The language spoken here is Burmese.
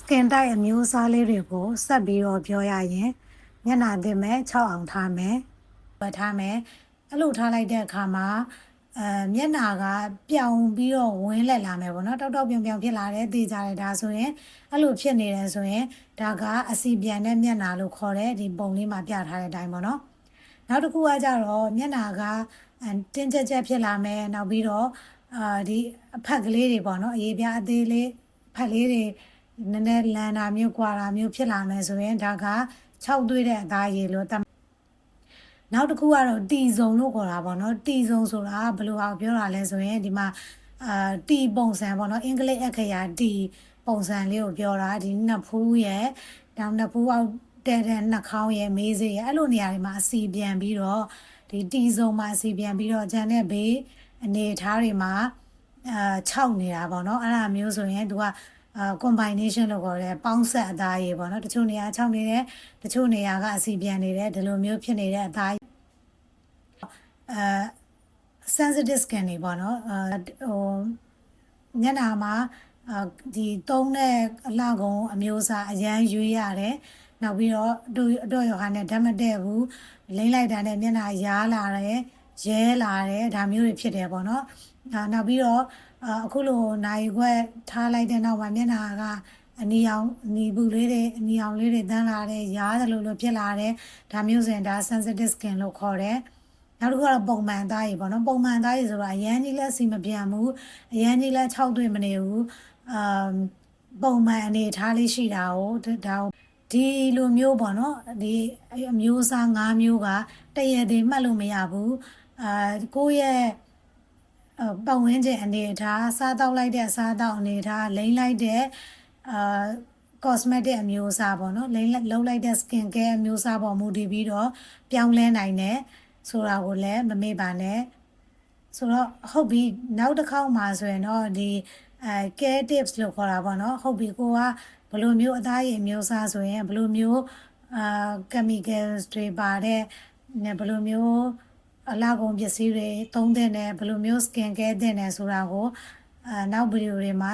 skin type အမျိုးအစားလေးတွေကိုဆက်ပြီးတော့ပြောရရင်မျက်နှာသစ်မဲ့6အောင်ထားမယ်။ပတ်ထားမယ်။အဲ့လိုထားလိုက်တဲ့အခါမှာအဲမျက်နှာကပြောင်ပြီးတော့ဝင်းလက်လာမယ်ပေါ့နော်။တောက်တောက်ပြောင်ပြောင်ဖြစ်လာတယ်သိကြတယ်ဒါဆိုရင်အဲ့လိုဖြစ်နေတယ်ဆိုရင်ဒါကအစီပြန်တဲ့မျက်နှာလို့ခေါ်တဲ့ဒီပုံလေးမှာပြထားတဲ့အတိုင်းပေါ့နော်။နောက်တစ်ခုကကြတော့မျက်နှာကအဲတင်းကြပ်ကြပ်ဖြစ်လာမယ်နောက်ပြီးတော့အာဒီအဖက်ကလေးတွေပေါ့နော်အရေးပြားအသေးလေးဖက်လေးတွေ နည်းနည်းလန်တာမျိုးကွာတာမျိုးဖြစ်လာမယ်ဆိုရင်ဒါက6သွေးတဲ့အသားရည်လို့တတ်နောက်တစ်ခုကတော့တီစုံလို့ခေါ်တာပေါ့နော်တီစုံဆိုတာဘယ်လိုအောင်ပြောတာလဲဆိုရင်ဒီမှာအာတီပုံစံပေါ့နော်အင်္ဂလိပ်အခရာတီပုံစံလေးကိုပြောတာဒီနှစ်ဖူးရဲ့တောင်နှစ်ဖူးအောက်တဲ့တဲ့နှာခေါင်းရဲ့မေးစေးရဲ့အဲ့လိုနေရာတွေမှာအစီပြန်ပြီးတော့ဒီတီစုံမှာအစီပြန်ပြီးတော့ဂျန်တဲ့ဘေးအနေအထားတွေမှာအာ6နေတာပေါ့နော်အဲ့ဒါမျိုးဆိုရင်သူက အာ combination လို့ခေါ်တယ်ပေါင်းဆက်အသားရည်ပေါ့နော်တချို့နေရာ6နေတယ်တချို့နေရာကအစီပြန်နေတယ်ဒီလိုမျိုးဖြစ်နေတဲ့အသားအဲ sensitive skin တွေပေါ့နော်အဲဟိုညနာမှာအာဒီသုံးတဲ့အလှကုံအမျိုးအစားအရန်ရွေးရတယ်နောက်ပြီးတော့အတူအတော့ရောဟာနဲ့ဓာတ်မတည့်ဘူးလိမ့်လိုက်တာနဲ့မျက်နှာရားလာတယ်ရဲလာတယ်ဒါမျိုးတွေဖြစ်တယ်ပေါ့နော်အာနောက်ပြီးတော့ အာအခုလိုနိုင်ခွက်ထားလိုက်တဲ့နောက်မှာမျက်နှာကအနီအောင်အနီဘူးလေးတွေအနီအောင်လေးတွေတန်းလာတယ်ရားတယ်လို့လို့ဖြစ်လာတယ်ဒါမျိုးဆိုရင်ဒါ sensitive skin လို့ခေါ်တယ်နောက်တစ်ခုကတော့ပုံမှန်သားရည်ပေါ့နော်ပုံမှန်သားရည်ဆိုတာအရန်ကြီးလက်စီမပြန်ဘူးအရန်ကြီးလက်6တွေ့မနေဘူးအာပုံမှန်အနေထားလေးရှိတာကိုဒါကိုဒီလိုမျိုးပေါ့နော်ဒီအမျိုးအစား၅မျိုးကတရည်တည်မှတ်လို့မရဘူးအာကိုယ့်ရဲ့အ ပတ်ဝန်းကျင်အနေအထားစားတောက်လိုက်တဲ့အစားတောက်အနေအထားလိမ့်လိုက်တဲ့အာ cosmetic အမျိုးအစားပေါ့နော်လိမ့်လုံးလိုက်တဲ့ skin care အမျိုးအစားပေါ်မူတည်ပြီးတော့ပြောင်းလဲနိုင်တယ်ဆိုတာကိုလည်းမမေ့ပါနဲ့ဆိုတော့ဟုတ်ပြီနောက်တစ်ခေါက်မှာဆိုရင်တော့ဒီအဲ care tips လို့ခေါ်တာပေါ့နော်ဟုတ်ပြီကိုကဘယ်လိုမျိုးအသားရည်အမျိုးအစားဆိုရင်ဘယ်လိုမျိုးအာ chemicals တွေပါတဲ့နဲ့ဘယ်လိုမျိုး အလားကုန်ပစ္စည်းတွေသုံးတဲ့နဲ့ဘယ်လိုမျိုး skin care တဲ့နဲ့ဆိုတာကိုအာနောက်ဗီဒီယိုတွေမှာ